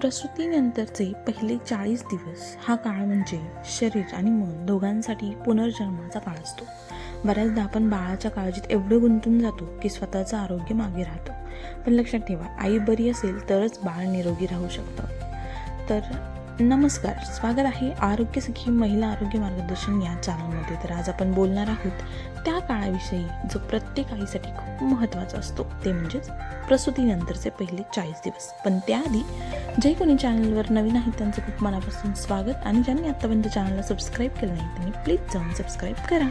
प्रसूतीनंतरचे पहिले चाळीस दिवस हा काळ म्हणजे शरीर आणि मन दोघांसाठी पुनर्जन्माचा काळ असतो. बऱ्याचदा आपण बाळाच्या काळजीत एवढं गुंतून जातो की स्वतःचं आरोग्य मागे राहतो. पण लक्षात ठेवा आई बरी असेल तरच बाळ निरोगी राहू शकतं. तर नमस्कार स्वागत आहे आरोग्य सखी महिला आरोग्य मार्गदर्शन या चॅनलमध्ये तर आज आपण बोलणार आहोत त्या काळाविषयी जो प्रत्येक आईसाठी खूप महत्त्वाचा असतो ते म्हणजेच प्रसूतीनंतरचे पहिले चाळीस दिवस. पण त्याआधी जे कोणी चॅनलवर नवीन आहेत त्यांचं खूप मनापासून स्वागत आणि ज्यांनी आत्तापर्यंत चॅनलला सबस्क्राईब केलं नाही त्यांनी प्लीज जाऊन सबस्क्राईब करा.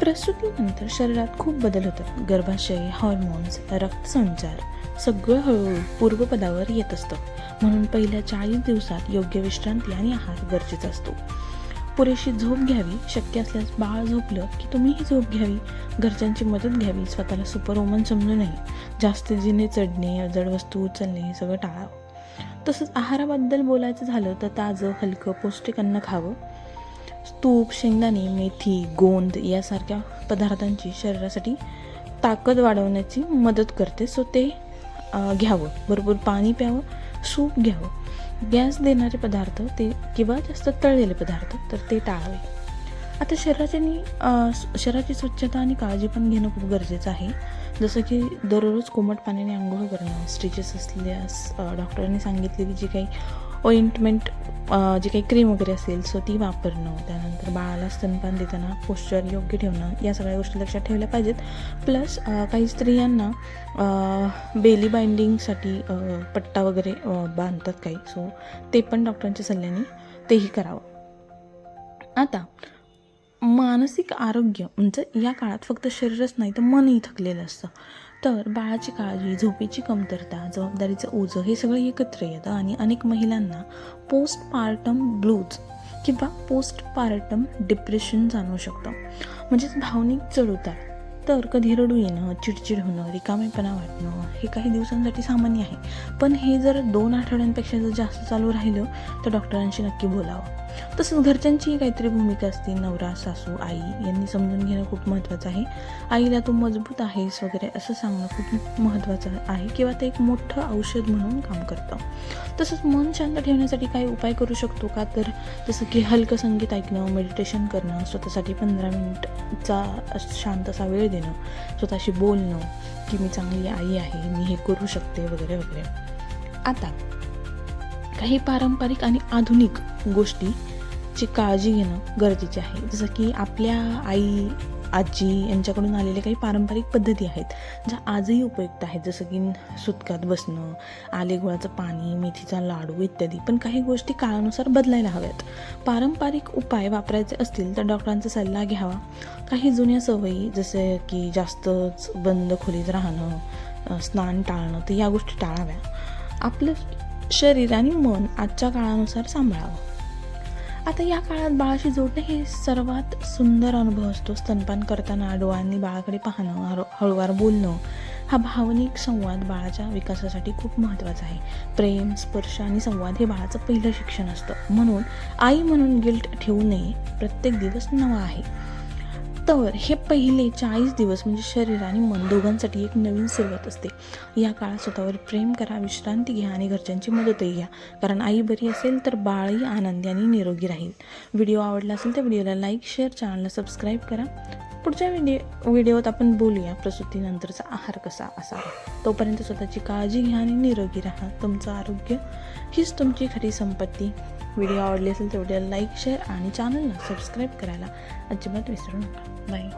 प्रसूतीनंतर शरीरात खूप बदल होतात. गर्भाशय हॉर्मोन्स रक्तसंचार सगळं हळूहळू पूर्वपदावर येत असतं. म्हणून पहिल्या चाळीस दिवसात योग्य विश्रांती आणि आहार गरजेचा असतो. पुरेशी झोप घ्यावी शक्य असल्यास बाळ झोपलं की तुम्हीही झोप घ्यावी. घरच्यांची मदत घ्यावी स्वतःला सुपर वुमन समजू नये. जास्त जिने चढणे अजड वस्तू उचलणे हे सगळं टाळावं. तसंच आहाराबद्दल बोलायचं झालं तर ताजं हलकं पौष्टिक अन्न खावं. तूप शेंगदाणे मेथी गोंद यासारख्या पदार्थांची शरीरासाठी ताकद वाढवण्याची मदत करते. सो ते घ्यावं. भरपूर पाणी प्यावं. सूप घ्यावं. गॅस देणारे पदार्थ ते किंवा जास्त तळलेले पदार्थ तर ते टाळावे. आता शरीराची शरीराची स्वच्छता आणि काळजी पण घेणं खूप गरजेचं आहे. जसं की दररोज कोमट पाण्याने आंघोळ करणं स्टिचेस असल्यास डॉक्टरांनी सांगितलेली जी काही ऑइंटमेंट जी काही क्रीम वगैरे असेल सो ती वापरणं. त्यानंतर बाळाला स्तनपान देताना पोश्चर योग्य ठेवणं या सगळ्या गोष्टी लक्षात ठेवल्या पाहिजेत. प्लस काही स्त्रियांना बेली बाइंडिंगसाठी पट्टा वगैरे बांधतात काही. सो ते पण डॉक्टरांच्या सल्ल्याने तेही करावं. आता मानसिक आरोग्य म्हणजे या काळात फक्त शरीरच नाही तर मनही थकलेलं असतं. तर बाळाची काळजी झोपेची कमतरता जबाबदारीचं ओझं हे सगळं एकत्र येतं आणि अनेक महिलांना पोस्ट पार्टम ब्लूज किंवा पोस्ट पार्टम डिप्रेशन जाणवू शकतं. म्हणजेच भावनिक चढउतार. तर कधी रडू येणं चिडचिड होणं रिकामेपणा वाटणं हे काही दिवसांसाठी सामान्य आहे. पण हे जर दोन आठवड्यांपेक्षा जर जास्त चालू राहिलं तर डॉक्टरांशी नक्की बोलावं. तसंच घरच्यांचीही काहीतरी भूमिका असते. नवरा सासू आई यांनी समजून घेणं खूप महत्त्वाचं आहे. आईला तू मजबूत आहेस वगैरे असं सांगणं खूप महत्त्वाचं आहे किंवा ते एक मोठं औषध म्हणून काम करतं. तसंच मन शांत ठेवण्यासाठी काही उपाय करू शकतो का? तर जसं की हलकं संगीत ऐकणं मेडिटेशन करणं स्वतःसाठी पंधरा मिनिटचा शांत असा वेळ देणं स्वतःशी बोलणं की मी चांगली आई आहे मी हे करू शकते वगैरे वगैरे. आता काही पारंपरिक आणि आधुनिक गोष्टीची काळजी घेणं गरजेचे आहे. जसं की आपल्या आई आजी यांच्याकडून आलेल्या काही पारंपरिक पद्धती आहेत ज्या आजही उपयुक्त आहेत. जसं की सुतकात बसणं आलेगुळाचं पाणी मेथीचा लाडू इत्यादी. पण काही गोष्टी काळानुसार बदलायला हव्यात. पारंपरिक उपाय वापरायचे असतील तर डॉक्टरांचा सल्ला घ्यावा. काही जुन्या सवयी जसे की जास्तच बंद खोलीत राहणं स्नान टाळणं तर या गोष्टी टाळाव्या. आपलं शरीर आणि मन आजच्या काळानुसार सांभाळावं. आता या काळात बाळाशी जोडणे हे सर्वात सुंदर अनुभव असतो. स्तनपान करताना डोळ्यांनी बाळाकडे पाहणं हळूवार बोलणं हा भावनिक संवाद बाळाच्या विकासासाठी खूप महत्त्वाचा आहे. प्रेम स्पर्श आणि संवाद हे बाळाचं पहिलं शिक्षण असतं. म्हणून आई म्हणून गिल्ट ठेवू नये प्रत्येक दिवस नवा आहे. तर हे पहिले चाळीस दिवस म्हणजे शरीर आणि मन दोघांसाठी एक नवीन सुरुवात असते. या काळात स्वतःवर प्रेम करा विश्रांती घ्या आणि घरच्यांची मदतही घ्या. कारण आई बरी असेल तर बाळही आनंदी आणि निरोगी राहील. व्हिडिओ आवडला असेल तर व्हिडिओला लाईक शेअर चॅनलला सबस्क्राईब करा. पुढच्या व्हिडिओ व्हिडिओत आपण बोलूया प्रसूतीनंतरचा आहार कसा असावा? तोपर्यंत स्वतःची काळजी घ्या आणि निरोगी राहा. तुमचं आरोग्य हीच तुमची खरी संपत्ती. व्हिडिओ आवडली असेल तर व्हिडिओला लाईक शेअर आणि चॅनलला सबस्क्राईब करायला अजिबात विसरू नका. बाय.